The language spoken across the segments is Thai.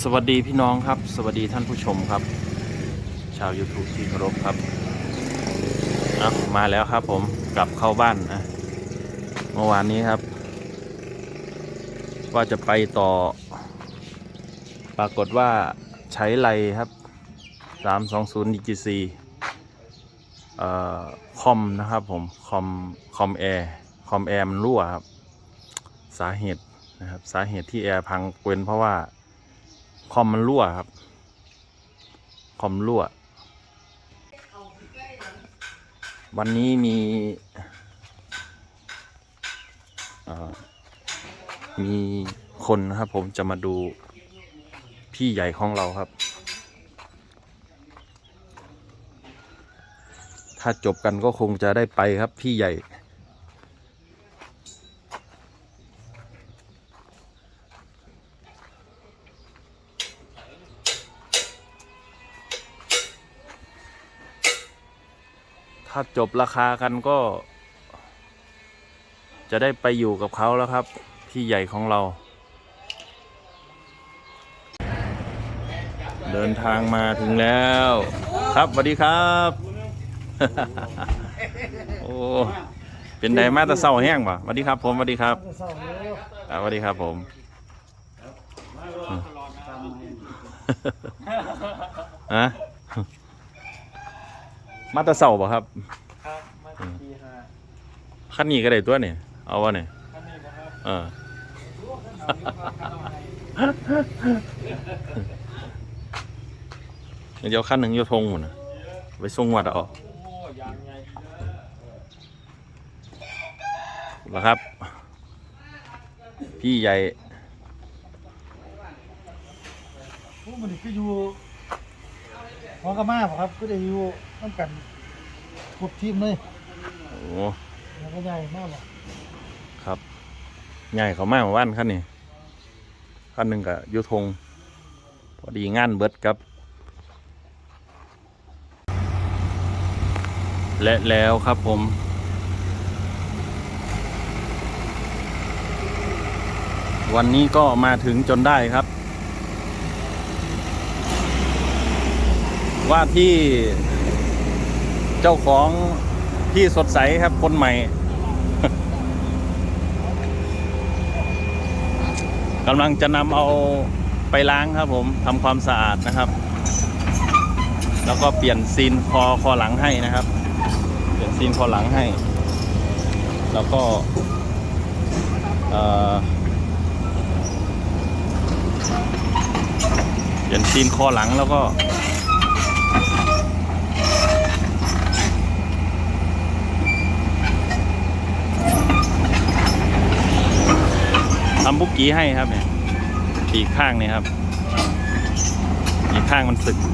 สวัสดีพี่น้องครับ สวัสดีท่านผู้ชมครับ ชาว YouTube ที่เคารพครับอะมาแล้วครับผมกลับเข้าบ้านนะเมื่อวานนี้ครับ ว่าจะไปต่อ ปรากฏว่าใช้ไลครับ 320 DGC เอ่อคอมนะครับผม คอมคอมแอร์คอมแอร์มันรั่วครับ สาเหตุนะครับ สาเหตุที่แอร์พังเป็นเพราะว่า คอมมันรั่วครับ คอมรั่ว วันนี้มีมีคนนะครับ ผมจะมาดูพี่ใหญ่ของเราครับ ถ้าจบกันก็คงจะได้ไปครับพี่ใหญ่ ถ้าจบราคากันก็ จะได้ไปอยู่กับเขาแล้วครับ พี่ใหญ่ของเรา เดินทางมาถึงแล้ว ครับสวัสดีครับ โอ้เป็นไดมาแตะเศร้าแห้งป่ะสวัสดีครับ ผมสวัสดีครับอ่าสวัสดีครับผมฮะ มาแตะเศร้าป่ะครับครับมาถึงทีห้าขั้นนี้ก็ได้ตัวเนี่ยเอาวะเนี่ยท่านนี้นะครับเออเดี๋ยวขั้นหนึ่งโยทงหมดนะไปส่งวัดเอาโอ้ยางไงเหรอครับ พี่ใหญ่พวกมันนี่ก็อยู่ หอกระมาบ่ครับ ก็ได้อยู่น้ำกันครบทีมเลยโอ้แล้วก็ใหญ่มากบ่ครับ ใหญ่เขามากกว่าบ้านขั้นนี้ขั้นหนึ่งกับโยทงพอดีงานเบิดครับ และแล้วครับผมวันนี้ก็มาถึงจนได้ครับ ว่าที่เจ้าของที่สดใสครับคนใหม่กำลังจะนำเอาไปล้างครับผมทำความสะอาดนะครับ แล้วก็เปลี่ยนซีนคอคอหลังให้นะครับ เปลี่ยนซีนคอหลังให้ แล้วก็เอ่อเปลี่ยนซีนคอหลังแล้วก็ำบุกกี้ให้ครับเนี่ยปีกข้างเนี่ยครับปีกข้างมันสึกขอ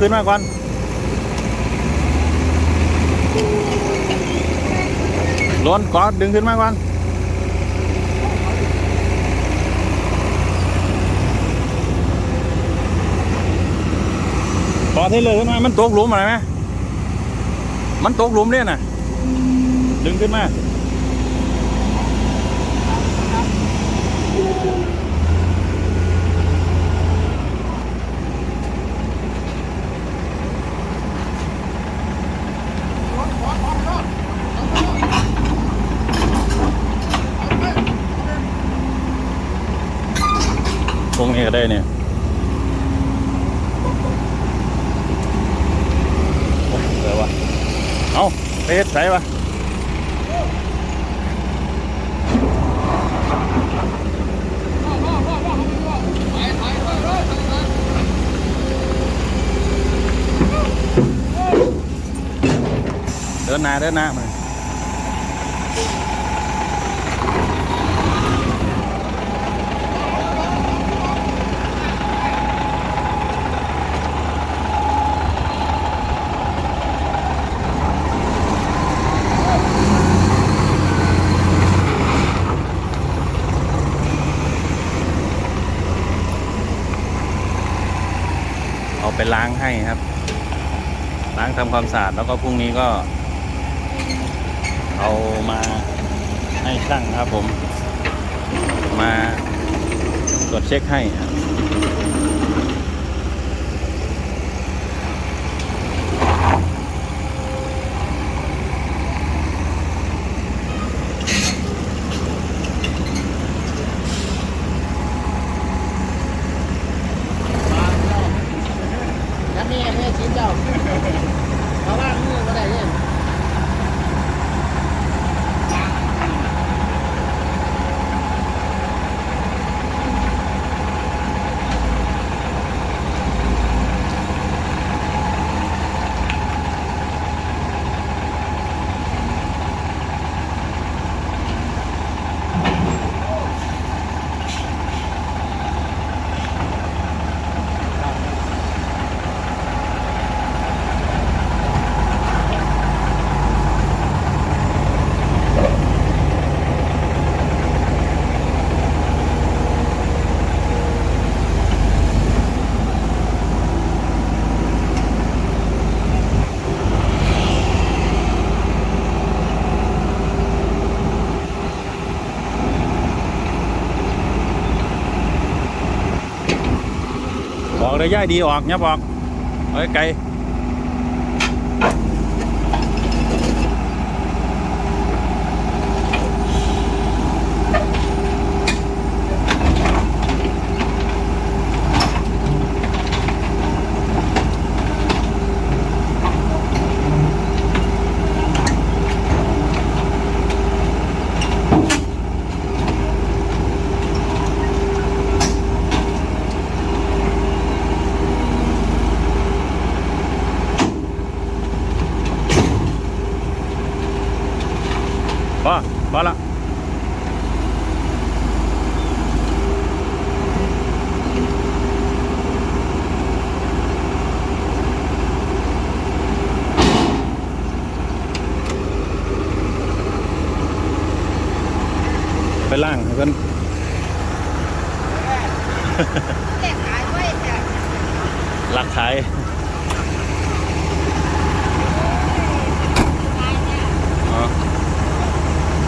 ขึ้นมาก่อนล้นขอดดึงขึ้นมาก่อนขอที่เลยขึ้นมา มันตกหลุมอะไรไหมมันตกหลุมเนี่ยน่ะดึงขึ้นมา กนี้ก็ได้เนี่ยเดี๋ยววะเอาไปเฮ็ดใส่วะเดินหน้าเดินหน้ามา ล้างให้ครับ ล้างทำความสะอาดแล้วก็พรุ่งนี้ก็ เอามาให้ช่างครับผม มาตรวจเช็คให้ครับ แล้วนี่ไม่ได้ชิ้นเจ้าเพราะว่ามือก็ได้เนี่ย บอกเล ยย่ายดีออกเนี่ยบอกเอ้ยไกล พอพอละไปล่างให้เพิ่น เด็กขายไว้แต่ ลักขาย อ๋อ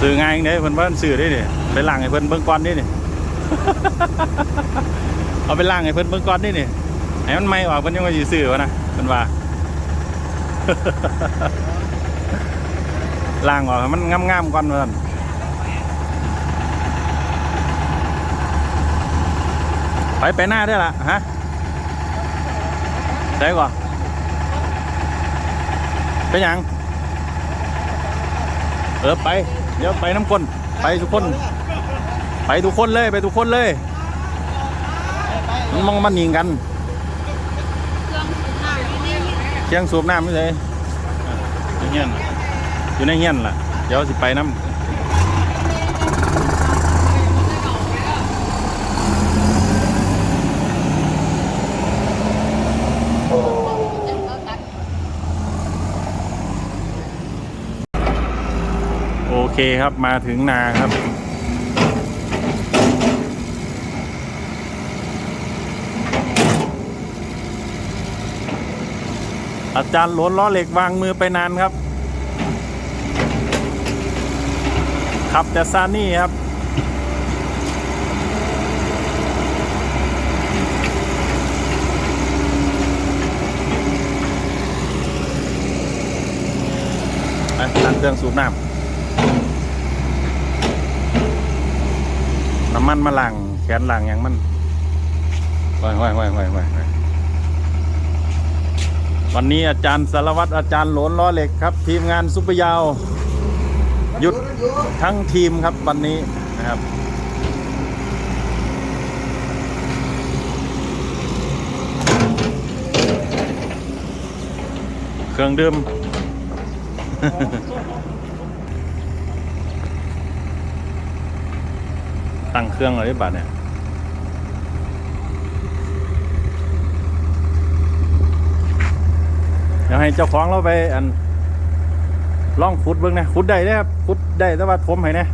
ซื้อง่ายเด้เพิ่นว่าซื้อได้นี่ไปล้างให้เพิ่นเบิ่งก่อนนี่นี่เอาไปล้างให้เพิ่นเบิ่งก่อนนี่นี่ให้มันไม่ออกเพิ่นยังว่าสิซื้อวะนะเพิ่นว่าล้างออกมันงามๆก่อนว่าซั่นไปไปหน้าได้ละฮะได้ก่อนไปยังเออไป เดี๋ยวไปน้ำก้นไปทุกคน ไปทุกคนเลยไปทุกคนเลยมันมองมันยิงกันเชียงสูบน้ำนี่เชียงสูบน้ำไม่ใช่อยู่เงี้ยนอยู่ในเงี้ยนล่ะ เดี๋ยวสิไปน้ำ เคครับมาถึงนาครับ อาจารย์หลนล้อเหล็กวางมือไปนานครับ ขับแต่ซานี่ครับไปตั้งเครื่องสูบน้ำน้ำ มันมาล้างแขนล้างอย่างมันห้อยห้อยห้อยห้อยห้อยห้วันนี้อาจารย์สารวัตรอาจารย์หลนล้อเหล็กครับ ทีมงานซุปเปอร์ยาว หยุดทั้งทีมครับวันนี้นะครับเครื่องดื่ม ตั้งเครื่องอะไรบัดเนี่ยเดี๋ยวให้เจ้าของเราไปอันล่องขุดเบิ้งนะขุดได้เด้ครับขุดได้แต่ว่าผมให้แนะ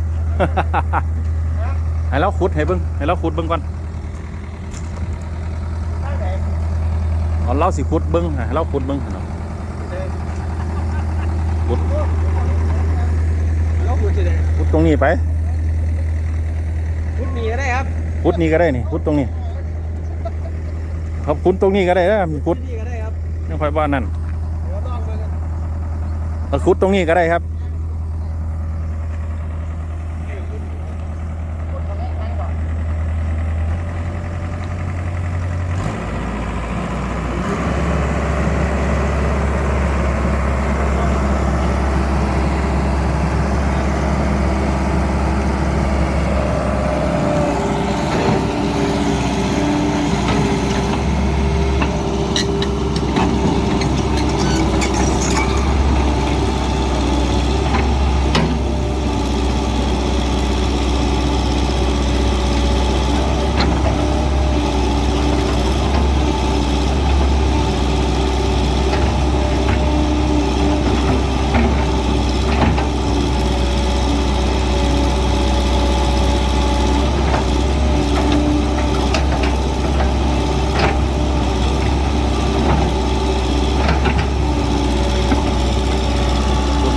ให้เราขุดให้เบิ้งให้เราขุดเบิ้งก่อนเอาเล่าสิขุดเบิ้งให้เราขุดเบิ้งขุดแล้วพูดจะได้ขุดตรงนี้ไป พูดมีก็ได้ครับขุดนี่ก็ได้นี่ขุดตรงนี้ ครับขุดตรงนี้ก็ได้นะขุดนี่ก็ได้ครับไม่ค่อยบ้านนั่นเดี๋ยวลองไปกันเอาขุดตรงนี้ก็ได้ครับ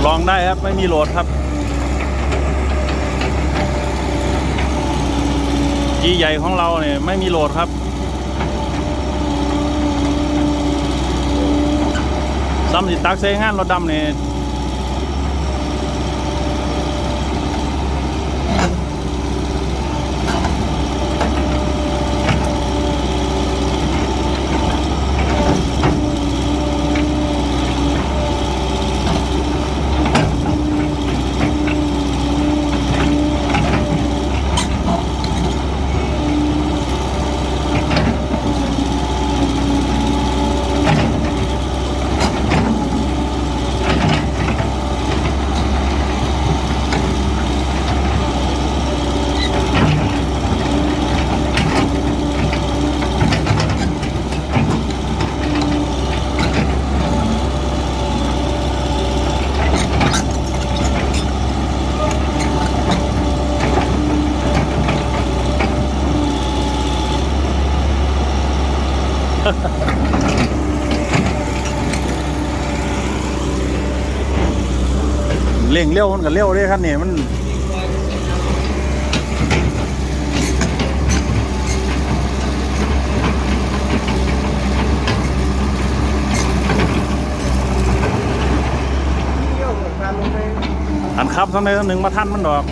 ลองได้ครับไม่มีโหลดครับ จีใหญ่ของเราเนี่ยไม่มีโหลดครับซ้ำสิตักใช้งานรถดำเนี่ย เร่งเร็วมันก็เร็วเลยครับเนี่ยมันอันครับทั้งใดทั้งหนึ่งมาท่านมันดอก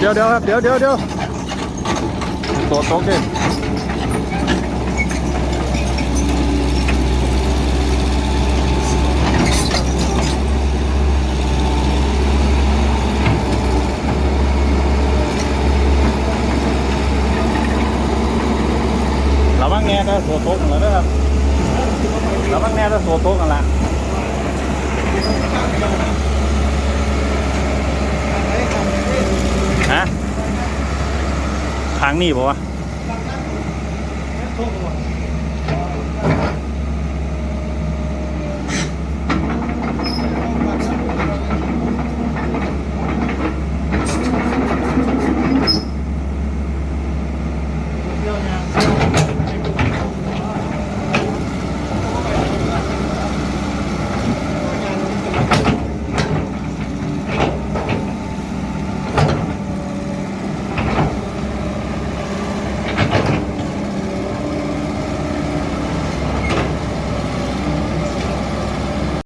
เดี๋ยวเดี๋ยวเดี๋ยวครับเดี๋ยวเดี๋ยวเดี๋ยวโตโต๊ะดิระวังแน่ถ้าโตโต๊ะกันแล้วนะครับระวังแน่ถ้าโตโต๊ะกันละ ค้งนี่ปะวะ